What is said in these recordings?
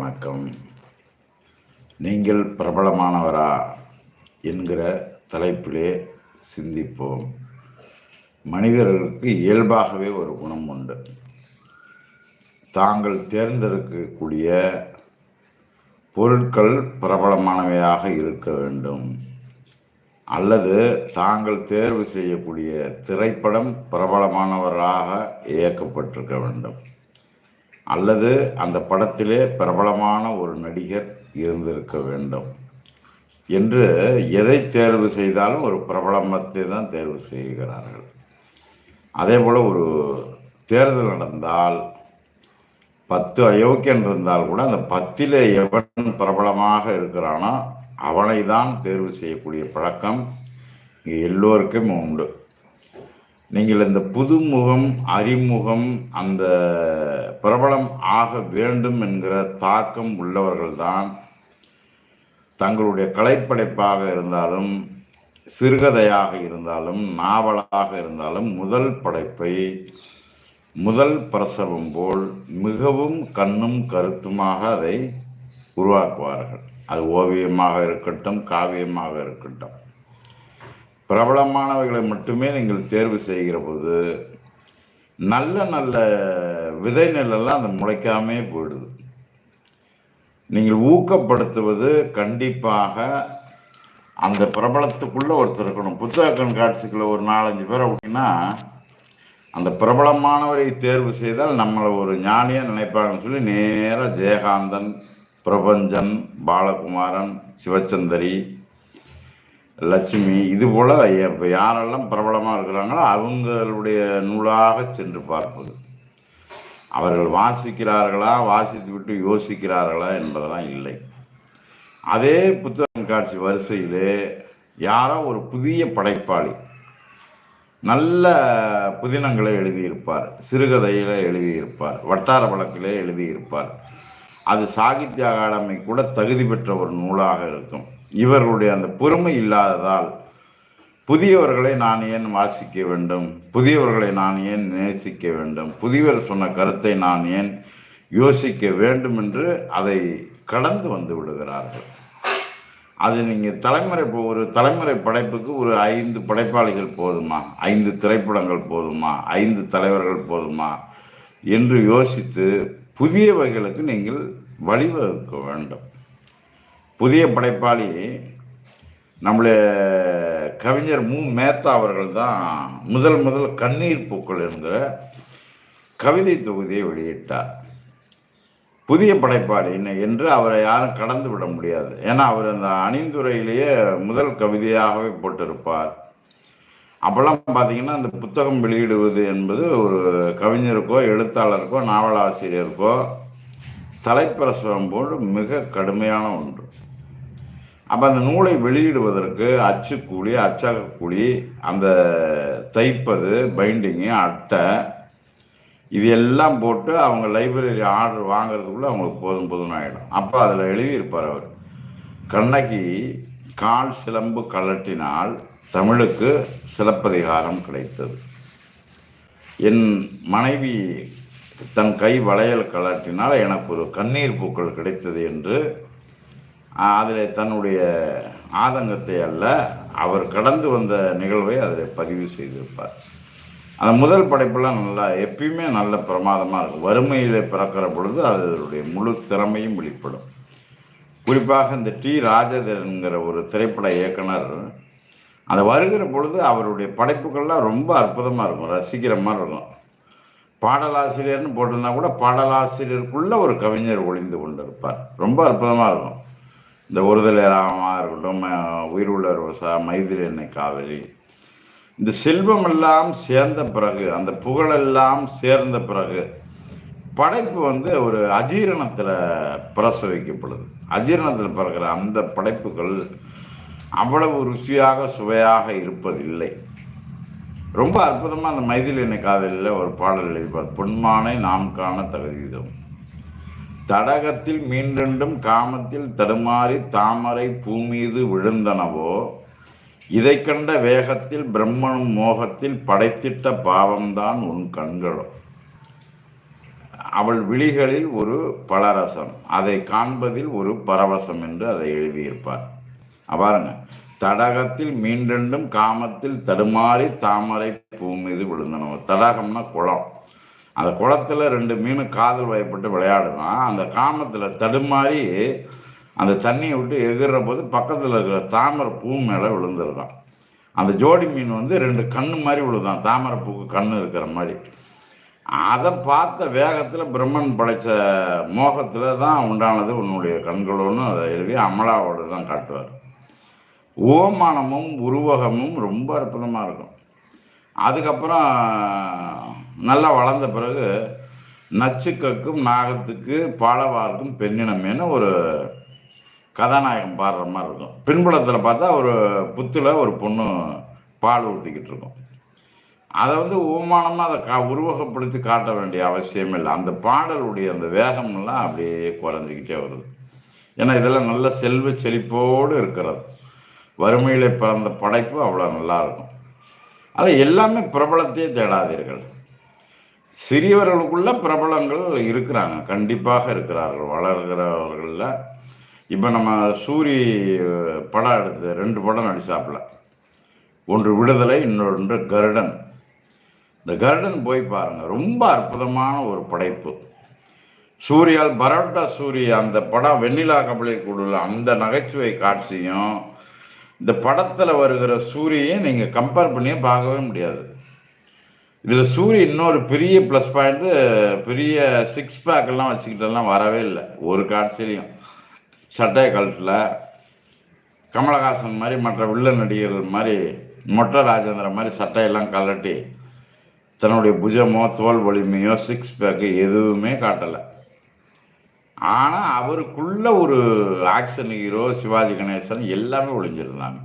வணக்கம். நீங்கள் பிரபலமானவரா என்கிற தலைப்பிலே சிந்திப்போம். மனிதர்களுக்கு இயல்பாகவே ஒரு குணம் உண்டு. தாங்கள் தேர்ந்தெடுக்கக்கூடிய பொருட்கள் பிரபலமானவையாக இருக்க வேண்டும். அல்லது தாங்கள் தேர்வு செய்யக்கூடிய திரைப்படம் பிரபலமானவராக இயக்கப்பட்டிருக்க வேண்டும். அல்லது அந்த படத்திலே பிரபலமான ஒரு நடிகர் இருந்திருக்க வேண்டும். என்று எதை தேர்வு செய்தாலும் ஒரு பிரபலமத்தை தான் தேர்வு செய்கிறார்கள். அதே போல் ஒரு தேர்தல் நடந்தால் பத்து அயோக்கியன் இருந்தால் கூட அந்த பத்திலே எவன் பிரபலமாக இருக்கிறானோ அவனை தான் தேர்வு செய்யக்கூடிய பழக்கம் எல்லோருக்கும் உண்டு. நீங்கள் இந்த புதுமுகம் அறிமுகம் அந்த பிரபலம் ஆக வேண்டும் என்கிற தாக்கம் உள்ளவர்கள்தான் தங்களுடைய கலைப்படைப்பாக இருந்தாலும் சிறுகதையாக இருந்தாலும் நாவலாக இருந்தாலும் முதல் படைப்பை முதல் பிரசவம் போல் மிகவும் கண்ணும் கருத்துமாக அதை உருவாக்குவார்கள். அது ஓவியமாக இருக்கட்டும் காவியமாக இருக்கட்டும். பிரபலமானவர்களை மட்டுமே நீங்கள் தேர்வு செய்கிற போது நல்ல நல்ல விதை நெல்லெல்லாம் அந்த முளைக்காமே போயிடுது. நீங்கள் ஊக்கப்படுத்துவது கண்டிப்பாக அந்த பிரபலத்துக்குள்ளே ஒருத்தர் இருக்கணும். புத்தக கண்காட்சிக்குள்ள ஒரு நாலஞ்சு பேர் அப்படின்னா அந்த பிரபலமானவரை தேர்வு செய்தால் நம்மளை ஒரு ஞானியாக நினைப்பாங்கன்னு சொல்லி நேராக ஜெயகாந்தன் பிரபஞ்சன் பாலகுமாரன் சிவச்சந்தரி லட்சுமி இது போல இப்போ யாரெல்லாம் பிரபலமாக இருக்கிறாங்களோ அவங்களுடைய நூலாக சென்று பார்ப்பது. அவர்கள் வாசிக்கிறார்களா வாசித்து விட்டு யோசிக்கிறார்களா என்பதெல்லாம் இல்லை. அதே புத்தகம் காட்சி வரிசையிலே யாரோ ஒரு புதிய படைப்பாளி நல்ல புதினங்களை எழுதியிருப்பார் சிறுகதையில எழுதியிருப்பார் வட்டார வழக்கிலே எழுதியிருப்பார். அது சாகித்ய அகாடமி கூட தகுதி பெற்ற ஒரு நூலாக இருக்கும். இவர்களுடைய அந்த பொறுமை இல்லாததால் புதியவர்களை நான் ஏன் வாசிக்க வேண்டும்? புதியவர்களை நான் ஏன் நேசிக்க வேண்டும்? புதியவர் சொன்ன கருத்தை நான் ஏன் யோசிக்க வேண்டும் என்று அதை கடந்து வந்து விடுகிறார்கள். அது நீங்கள் தலைமுறை இப்போ ஒரு தலைமுறை படைப்புக்கு ஒரு ஐந்து படைப்பாளிகள் போதுமா? ஐந்து திரைப்படங்கள் போதுமா? ஐந்து தலைவர்கள் போதுமா? என்று யோசித்து புதியவைகளுக்கு நீங்கள் வழிவகுக்க வேண்டும். புதிய படைப்பாளி நம்முடைய கவிஞர் மு. மேத்தா அவர்கள் தான் முதல் முதல் கண்ணீர் பூக்கள் என்கிற கவிதை தொகுதியை வெளியிட்டார். புதிய படைப்பாளி என்று அவரை யாரும் கடந்து விட முடியாது. ஏன்னா அவர் அந்த அணிந்துரையிலேயே முதல் கவிதையாகவே போட்டிருப்பார். அப்போல்லாம் பார்த்தீங்கன்னா அந்த புத்தகம் வெளியிடுவது என்பது ஒரு கவிஞருக்கோ எழுத்தாளருக்கோ நாவலாசிரியருக்கோ தலைப்பிரசவம் போன்று மிக கடுமையான ஒன்று. அப்போ அந்த நூலை வெளியிடுவதற்கு அச்சுக்கூலி அச்சகக்கூலி அந்த தைப்பது பைண்டிங்கு அட்டை இது எல்லாம் போட்டு அவங்க லைப்ரரி ஆர்டர் வாங்குறதுக்குள்ள அவங்களுக்கு போதும் போதும் ஆகிடும் அப்போ அதில் எழுதியிருப்பார் அவர். கண்ணகி கால் சிலம்பு கலட்டினால் தமிழுக்கு சிலப்பதிகாரம் கிடைத்தது. என் மனைவி தன் கை வளையல் கலட்டினால் எனக்கு ஒரு கண்ணீர் பூக்கள் கிடைத்தது என்று அதில் தன்னுடைய ஆதங்கத்தை அல்ல அவர் கடந்து வந்த நிகழ்வை அதில் பதிவு செய்திருப்பார். அந்த முதல் படைப்பெல்லாம் நல்லா எப்பயுமே நல்ல பிரமாதமாக இருக்கும். வறுமையில் பிறக்கிற பொழுது அதனுடைய முழு திறமையும் வெளிப்படும். குறிப்பாக இந்த டி. ராஜேந்திரன்கிற ஒரு திரைப்பட இயக்குனர் அந்த வருகிற பொழுது அவருடைய படைப்புகள்லாம் ரொம்ப அற்புதமாக இருக்கும். ரசிக்கிற மாதிரி இருக்கும். பாடலாசிரியர்னு போட்டிருந்தா கூட பாடலாசிரியருக்குள்ள ஒரு கவிஞர் ஒளிந்து கொண்டு இருப்பார் ரொம்ப அற்புதமாக இருக்கும். இந்த ஒருதலை ராமமாக இருக்கட்டும் உயிர் உள்ள ரோசா மைதிரி என்னை காவிரி. இந்த செல்வம் எல்லாம் சேர்ந்த பிறகு அந்த புகழெல்லாம் சேர்ந்த பிறகு படைப்பு வந்து ஒரு அஜீரணத்தில் பிரசவிக்கப்படுது. அஜீரணத்தில் பிறகுற அந்த படைப்புகள் அவ்வளவு ருசியாக சுவையாக இருப்பதில்லை. ரொம்ப அற்புதமாக அந்த மைதில் என்னை காதலில் ஒரு பாடல் எழுதிப்பார். பொன்மானை நாம் காண தகுதிதம் தடகத்தில் மீண்டெண்டும் காமத்தில் தடுமாறி தாமரை பூமீது விழுந்தனவோ இதை கண்ட வேகத்தில் பிரம்மனும் மோகத்தில் படைத்திட்ட பாவம்தான் உன் கண்களும். அவள் விழிகளில் ஒரு பலரசம் அதை காண்பதில் ஒரு பரவசம் என்று அதை எழுதியிருப்பார். பாருங்க. தடகத்தில் மீண்டெண்டும் காமத்தில் தடுமாறி தாமரை பூ மீது விழுந்தனவோ. தடகம்னா குளம். அந்த குளத்துல ரெண்டு மீன் காதல் வயப்பட்டு விளையாடுனா அந்த காமத்தில் தடுமாறி அந்த தண்ணியை விட்டு எகிற போது பக்கத்தில் இருக்கிற தாமரை பூ மேலே விழுந்துருக்கான் அந்த ஜோடி மீன் வந்து ரெண்டு கண்ணு மாதிரி விழுதான். தாமரை பூக்கு கண்ணு இருக்கிற மாதிரி. அதை பார்த்த வேகத்தில் பிரம்மன் படைத்த மோகத்தில் தான் உண்டானது உன்னுடைய கண்களோன்னு அதை எழுதி அமலாவோடு தான் காட்டுவார். ஓமானமும் உருவகமும் ரொம்ப அற்புதமாக இருக்கும். அதுக்கப்புறம் நல்லா வளர்ந்த பிறகு நச்சுக்கக்கும் நாகத்துக்கு பாலவாருக்கும் பெண்ணினமேனு ஒரு கதாநாயகம் பாடுற மாதிரி இருக்கும். பின்புலத்தில் பார்த்தா ஒரு புத்துல ஒரு பொண்ணு பால் ஊற்றிக்கிட்டு இருக்கும். அதை வந்து ஓமானமாக அதை கா உருவகப்படுத்தி காட்ட வேண்டிய அவசியம் இல்லை. அந்த பாடலுடைய அந்த வேகமெல்லாம் அப்படியே குறைஞ்சிக்கிட்டே வருது. ஏன்னா இதெல்லாம் நல்ல செல்வ செழிப்போடு இருக்கிறது. வறுமையிலே பிறந்த படைப்பு அவ்வளோ நல்லாயிருக்கும் அது எல்லாமே பிரபலத்தையே தேடாதீர்கள். சிறியவர்களுக்குள்ள பிரபலங்கள் இருக்கிறாங்க கண்டிப்பாக இருக்கிறார்கள் வளர்கிறவர்களில். இப்போ நம்ம சூரி படம் எடுத்து ரெண்டு படம் நடிச்சாப்புல. ஒன்று விடுதலை இன்னொன்று கருடன். இந்த கருடன் போய் பாருங்கள் ரொம்ப அற்புதமான ஒரு படைப்பு. சூர்யால் பரோட்டா சூரிய அந்த படம் வெண்ணிலா கபலை குழுல அந்த நகைச்சுவை காட்சியும் இந்த படத்துல வருகிற சூரியை நீங்க கம்பேர் பண்ணியே பார்க்கவே முடியாது. இதுல சூரிய இன்னொரு பெரிய ப்ளஸ் பாயிண்ட் பெரிய சிக்ஸ் பேக் எல்லாம் வச்சுக்கிட்டெல்லாம் வரவே இல்லை. ஒரு காட்சியிலையும். சட்டை கழுத்தில் கமலஹாசன் மாதிரி மற்ற வில்ல நடிகர்கள் மாதிரி மொட்டை ராஜேந்திர மாதிரி சட்டையெல்லாம் கலட்டி தன்னுடைய புஜமோ தோல் வலிமையோ சிக்ஸ் பேக்கு எதுவுமே காட்டலை. ஆனால் அவருக்குள்ள ஒரு ஆக்ஷன் ஹீரோ சிவாஜி கணேசன் எல்லாமே ஒளிஞ்சிருந்தாங்க.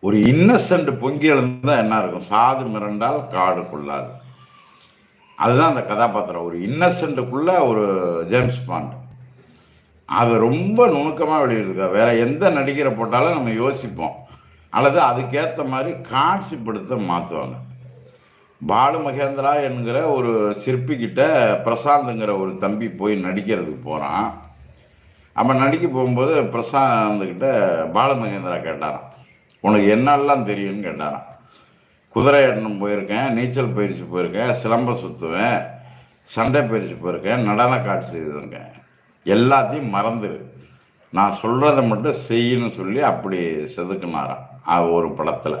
ஒரு இன்னசென்ட் பொங்கி எழுந்தா என்ன இருக்கும்? சாது மிரண்டால் காடு கொள்ளாது. அதுதான் அந்த கதாபாத்திரம். ஒரு இன்னசென்ட்டுக்குள்ள ஒரு ஜேம்ஸ் பாண்ட். அதை ரொம்ப நுணுக்கமாக வெளியிட்டிருக்காரு. வேற எந்த நடிகரை போட்டாலும் நம்ம யோசிப்போம். அல்லது அதுக்கேற்ற மாதிரி காட்சிப்படுத்த மாற்றுவாங்க பாலு மகேந்திரா என்கிற ஒரு சிற்பிக்கிட்ட பிரசாந்துங்கிற ஒரு தம்பி போய் நடிக்கிறதுக்கு போகிறான் அவன் நடிக்க போகும்போது பிரசாந்த்கிட்ட பாலு மகேந்திரா கேட்டாரான் உனக்கு என்னெல்லாம் தெரியும்னு கேட்டாரான் குதிரை எண்ணம் போயிருக்கேன் நீச்சல் பயிற்சி போயிருக்கேன் சிலம்பம் சுற்றுவேன் சண்டை பயிற்சி போயிருக்கேன் நடன காட்சி செய்திருக்கேன் எல்லாத்தையும் மறந்துரு. நான் சொல்கிறத மட்டும் செய்யணும்னு சொல்லி அப்படி செதுக்குனாராம். ஒரு படத்தில்.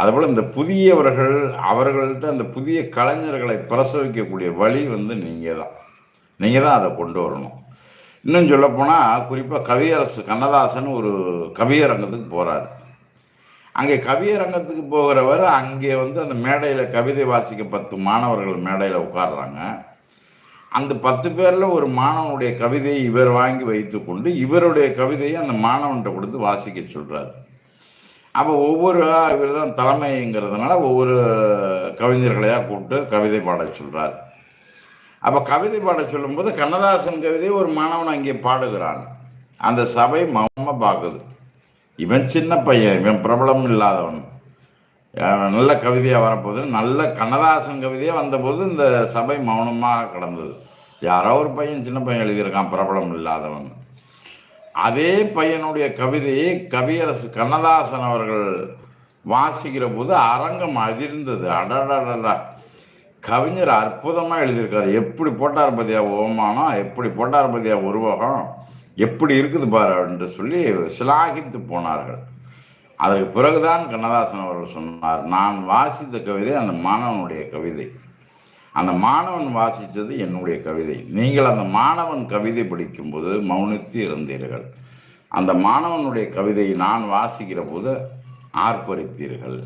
அதுபோல் இந்த புதியவர்கள் அவர்கள்ட்ட அந்த புதிய கலைஞர்களை பிரசவிக்கக்கூடிய வழி வந்து நீங்கள் தான் நீங்கள் தான் அதை கொண்டு வரணும். இன்னும் சொல்லப்போனால் குறிப்பாக கவியரசு கண்ணதாசன் ஒரு கவியரங்கத்துக்கு போகிறாரு அங்கே கவியரங்கத்துக்கு போகிறவர் அங்கே வந்து அந்த மேடையில் கவிதை வாசிக்க பத்து மாணவர்கள் மேடையில் உட்காடுறாங்க அந்த பத்து பேரில் ஒரு மாணவனுடைய கவிதையை இவர் வாங்கி வைத்துக்கொண்டு இவருடைய கவிதையை அந்த மாணவன்கிட்ட கொடுத்து வாசிக்க சொல்கிறார் அப்போ ஒவ்வொரு இவர் தான் தலைமைங்கிறதுனால ஒவ்வொரு கவிஞர்களையாக கூப்பிட்டு கவிதை பாட சொல்கிறார் அப்போ கவிதை பாட சொல்லும்போது கண்ணதாசன் கவிதையை ஒரு மாணவன் அங்கே பாடுகிறான். அந்த சபை மௌனமாக பார்க்குது. இவன் சின்ன பையன் இவன் பிரபலம் இல்லாதவன். நல்ல கவிதையாக வரப்போது நல்ல கண்ணதாசன் கவிதையே வந்தபோது இந்த சபை மௌனமாக கிடந்தது. யாரோ ஒரு பையன் சின்ன பையன் எழுதியிருக்கான் பிரபலம் இல்லாதவன். அதே பையனுடைய கவிதையை கவியரசு கண்ணதாசன் அவர்கள் வாசிக்கிற போது அரங்கம் அதிர்ந்தது. அடடடடா கவிஞர் அற்புதமாக எழுதியிருக்காரு எப்படி போட்டார் பத்தியா ஓமானம் எப்படி போட்டார் பத்தியா உருவகம்? எப்படி இருக்குது பாரு என்று சொல்லி சிலாகித்து போனார்கள். அதற்கு பிறகுதான் கண்ணதாசன் அவர்கள் சொன்னார் நான் வாசித்த கவிதை அந்த மாணவனுடைய கவிதை. அந்த மாணவன் வாசித்தது என்னுடைய கவிதை. நீங்கள் அந்த மாணவன் கவிதை படிக்கும்போது மௌனித்து இருந்தீர்கள். அந்த மாணவனுடைய கவிதையை நான் வாசிக்கிற போது ஆர்ப்பரித்தீர்கள்.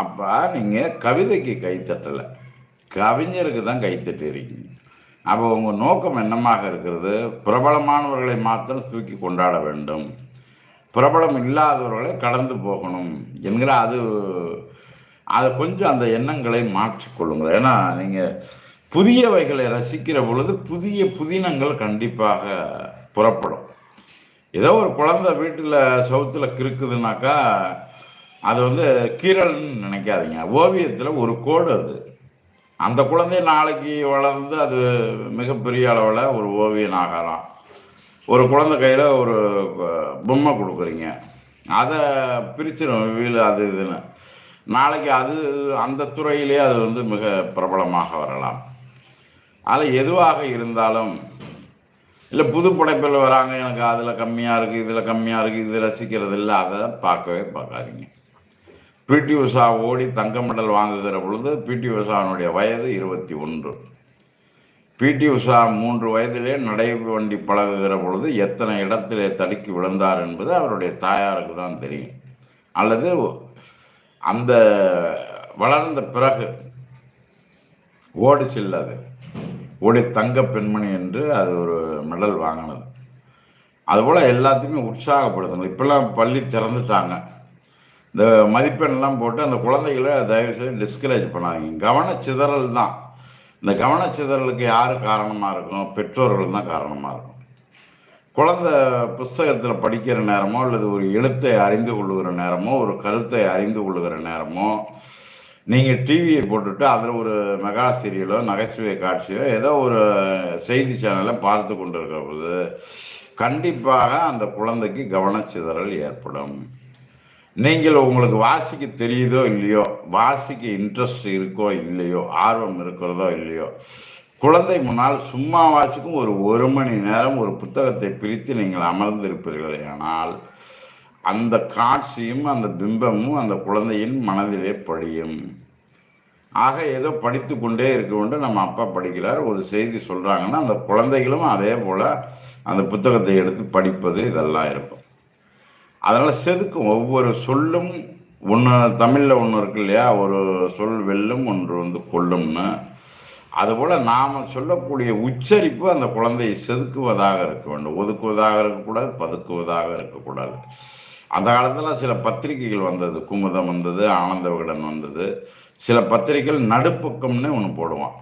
அப்போ நீங்கள் கவிதைக்கு கைத்தட்டலை கவிஞருக்கு தான் கைத்தட்டிருக்கீங்க அப்போ உங்கள் நோக்கம் என்னமாக இருக்கிறது? பிரபலமானவர்களை மாத்திரம் தூக்கி கொண்டாட வேண்டும். பிரபலம் இல்லாதவர்களை கடந்து போகணும். என்கிற அது அதை கொஞ்சம் அந்த எண்ணங்களை மாற்றிக்கொள்ளுங்கள் ஏன்னா நீங்கள் புதியவைகளை ரசிக்கிற பொழுது புதிய புதினங்கள் கண்டிப்பாக புறப்படும். ஏதோ ஒரு குழந்தை வீட்டில் சவுத்தில் கிறுக்குதுனாக்கா அது வந்து கீரல்னு நினைக்காதீங்க. ஓவியத்தில் ஒரு கோடு அது. அந்த குழந்தை நாளைக்கு வளர்ந்து அது மிகப்பெரிய அளவில் ஒரு ஓவியன் ஆகலாம். ஒரு குழந்தை கையில் ஒரு பொம்மை கொடுக்குறீங்க. அதை பிரிச்சிடும் வீடு அது இதுன்னு. நாளைக்கு அது அந்த துறையிலே அது வந்து மிக பிரபலமாக வரலாம். அதில் எதுவாக இருந்தாலும் இல்லை புது படைப்பில் வராங்க எனக்கு அதில் கம்மியாக இருக்குது இதில் கம்மியாக இருக்குது இது ரசிக்கிறது இல்லை அதை பார்க்கவே பார்க்காதீங்க. பிடி உஷா ஓடி தங்க மெடல் வாங்குகிற பொழுது பிடி உஷாவினுடைய வயது இருபத்தி ஒன்று. பிடி உஷா மூன்று வயதிலே நடை வண்டி பழகுகிற பொழுது எத்தனை இடத்திலே தடுக்கி விழுந்தார் என்பது அவருடைய தாயாருக்கு தான் தெரியும். அல்லது அந்த வளர்ந்த பிறகு ஓடி அது ஓடி தங்க பெண்மணி என்று அது ஒரு மெடல் வாங்கினது. அதுபோல் எல்லாத்தையுமே உற்சாகப்படுத்தணும் இப்போல்லாம் பள்ளி திறந்துட்டாங்க. இந்த மதிப்பெண்லாம் போட்டு அந்த குழந்தைகளை தயவு செய்து டிஸ்கரேஜ் பண்ணாதீங்க. கவனச்சிதறல் தான். இந்த கவனச்சிதறலுக்கு யார் காரணமாக இருக்கும் பெற்றோர்கள் தான் காரணமாக இருக்கும் குழந்தை புஸ்தகத்தில் படிக்கிற நேரமோ அல்லது ஒரு எழுத்தை அறிந்து கொள்ளுகிற நேரமோ ஒரு கருத்தை அறிந்து கொள்ளுகிற நேரமோ நீங்கள் டிவியை போட்டுட்டு அதில் ஒரு மெகா சீரியலோ நகைச்சுவை காட்சியோ ஏதோ ஒரு செய்தி சேனலை பார்த்து கொண்டிருக்கிற போது கண்டிப்பாக அந்த குழந்தைக்கு கவனச்சிதறல் ஏற்படும். நீங்கள் உங்களுக்கு வாசிக்க தெரியுதோ இல்லையோ வாசிக்க இன்ட்ரெஸ்ட் இருக்கோ இல்லையோ ஆர்வம் இருக்கிறதோ இல்லையோ குழந்தை முன்னால் சும்மா வாசிக்கும் ஒரு ஒரு மணி நேரம் ஒரு புத்தகத்தை பிரித்து நீங்கள் அமர்ந்திருப்பீர்களே ஆனால் அந்த காட்சியும் அந்த பிம்பமும் அந்த குழந்தையின் மனதிலே படியும். ஆக ஏதோ படித்து கொண்டே இருக்க வேண்டும். நம்ம அப்பா படிக்கிறார் ஒரு செய்தி சொல்றாங்கன்னா அந்த குழந்தைகளும் அதே போல அந்த புத்தகத்தை எடுத்து படிப்பது இதெல்லாம் இருக்கும். அதனால செதுக்கும் ஒவ்வொரு சொல்லும் ஒன்று தமிழில் ஒன்று இருக்கு இல்லையா? ஒரு சொல் வெல்லும் ஒன்று வந்து கொல்லும்னு அதுபோல் நாம் சொல்லக்கூடிய உச்சரிப்பு அந்த குழந்தையை செதுக்குவதாக இருக்க வேண்டும். ஒதுக்குவதாக இருக்கக்கூடாது பதுக்குவதாக இருக்கக்கூடாது. அந்த காலத்தில் சில பத்திரிகைகள் வந்தது. குமுதம் வந்தது ஆனந்த விகடன் வந்தது. சில பத்திரிகைகள் நடுப்பக்கம்னு ஒன்று போடுவான்.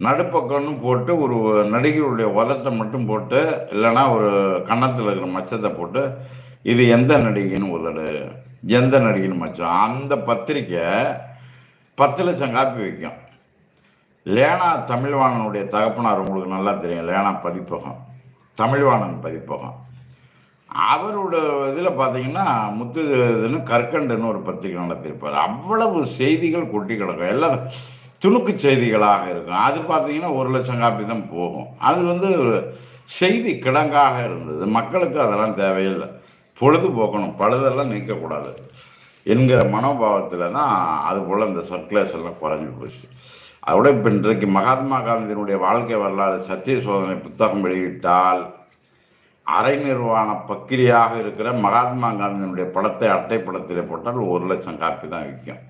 நடுப்பக்கம்னு போட்டு ஒரு நடிகருடைய உதட்டை மட்டும் போட்டு இல்லைன்னா ஒரு கன்னத்தில் இருக்கிற மச்சத்தை போட்டு இது எந்த நடிகைன்னு உதடு எந்த நடிகைன்னு மச்சம். அந்த பத்திரிக்கை பத்து லட்சம் காப்பி வைக்கும். லேனா தமிழ்வாணனுடைய தகப்பனார் உங்களுக்கு நல்லா தெரியும். லேனா பதிப்பகம். தமிழ்வாணன் பதிப்பகம். அவரோட இதில் பார்த்தீங்கன்னா முத்து இதுன்னு கற்கண்டுன்னு ஒரு பத்திரிகை நடத்தியிருப்பார். அவ்வளவு செய்திகள் கொட்டி கிடக்கும். எல்லாம் துணுக்கு செய்திகளாக இருக்கும். அது பார்த்தீங்கன்னா ஒரு லட்சம் காப்பி தான் போகும். அது வந்து செய்தி கிடங்காக இருந்தது. மக்களுக்கு அதெல்லாம் தேவையில்லை. பொழுதுபோக்கணும். பழுதெல்லாம் நீக்கக்கூடாது. என்கிற மனோபாவத்தில் தான் அது போல் அந்த சர்க்குலேஷன் எல்லாம் குறைஞ்சி போச்சு. அதோட இப்போ இன்றைக்கு மகாத்மா காந்தியினுடைய வாழ்க்கை வரலாறு சத்திய சோதனை புத்தகம் வெளியிட்டால் அரை நிர்வாண பக்கிரியாக இருக்கிற மகாத்மா காந்தியினுடைய படத்தை அட்டை படத்தில் போட்டால் ஒரு லட்சம் காப்பி தான் விற்கும்.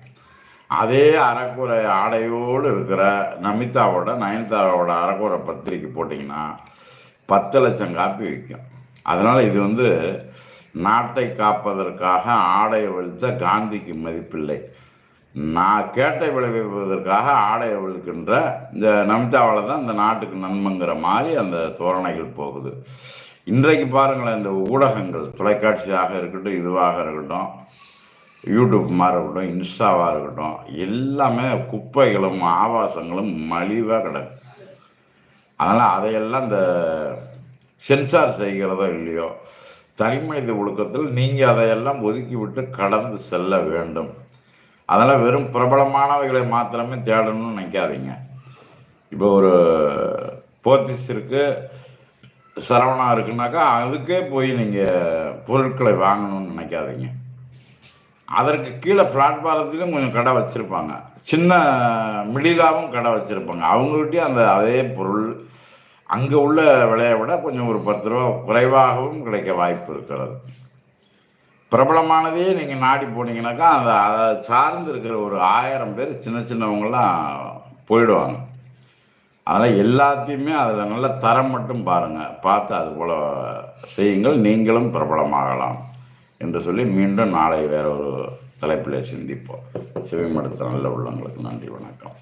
அதே அறக்குறை ஆடையோடு இருக்கிற நமிதாவோட நயன்தாராவோட அறக்குறை பத்திரிக்கை போட்டிங்கன்னா பத்து லட்சம் காப்பி விற்கும். அதனால் இது வந்து நாட்டை காப்பதற்காக ஆடையை வெளுத்த காந்திக்கு மதிப்பில்லை. நான் கேட்டை விளைவிப்பதற்காக ஆடையை விழுக்கின்ற இந்த நமிதாவில் தான் இந்த நாட்டுக்கு நன்மைங்கிற மாதிரி அந்த தோரணைகள் போகுது. இன்றைக்கு பாருங்களேன் இந்த ஊடகங்கள் தொலைக்காட்சியாக இருக்கட்டும் இதுவாக இருக்கட்டும் யூடியூப் மாதிரி இருக்கட்டும் இன்ஸ்டாவாக இருக்கட்டும் எல்லாமே குப்பைகளும் ஆபாசங்களும் மலிவாக கிடக்கு. அதனால் அதையெல்லாம் இந்த சென்சார் செய்கிறதோ இல்லையோ தனிமனித ஒழுக்கத்தில் நீங்கள் அதையெல்லாம் ஒதுக்கிவிட்டு கடந்து செல்ல வேண்டும். அதனால் வெறும் பிரபலமானவைகளை மாத்திரமே தேடணும்னு நினைக்காதீங்க. இப்போ ஒரு போத்திஸ் இருக்குது சரவணா இருக்குனாக்கா அதுக்கே போய் நீங்கள் பொருட்களை வாங்கணும்னு நினைக்காதீங்க. அதற்கு கீழே பிளாட்பாரத்திலும் கொஞ்சம் கடை வச்சுருப்பாங்க. சின்ன மிடிலாவும் கடை வச்சுருப்பாங்க. அவங்ககிட்டயும் அந்த அதே பொருள் அங்கே உள்ள விலையை விட கொஞ்சம் ஒரு பத்து ரூபா குறைவாகவும் கிடைக்க வாய்ப்பு இருக்கிறது. பிரபலமானதையே நீங்கள் நாடி போனீங்கன்னாக்கா அதை அதை சார்ந்து இருக்கிற ஒரு ஆயிரம் பேர் சின்ன சின்னவங்களாம் போயிடுவாங்க. அதனால் எல்லாத்தையுமே அதில் நல்ல தரம் மட்டும் பாருங்கள் பார்த்து அது போல் செய்யுங்கள். நீங்களும் பிரபலமாகலாம் என்று சொல்லி மீண்டும் நாளை வேற ஒரு தலைப்பில் சிந்திப்போம். செவிமடுத்த நல்ல உள்ளங்களுக்கு நன்றி வணக்கம்.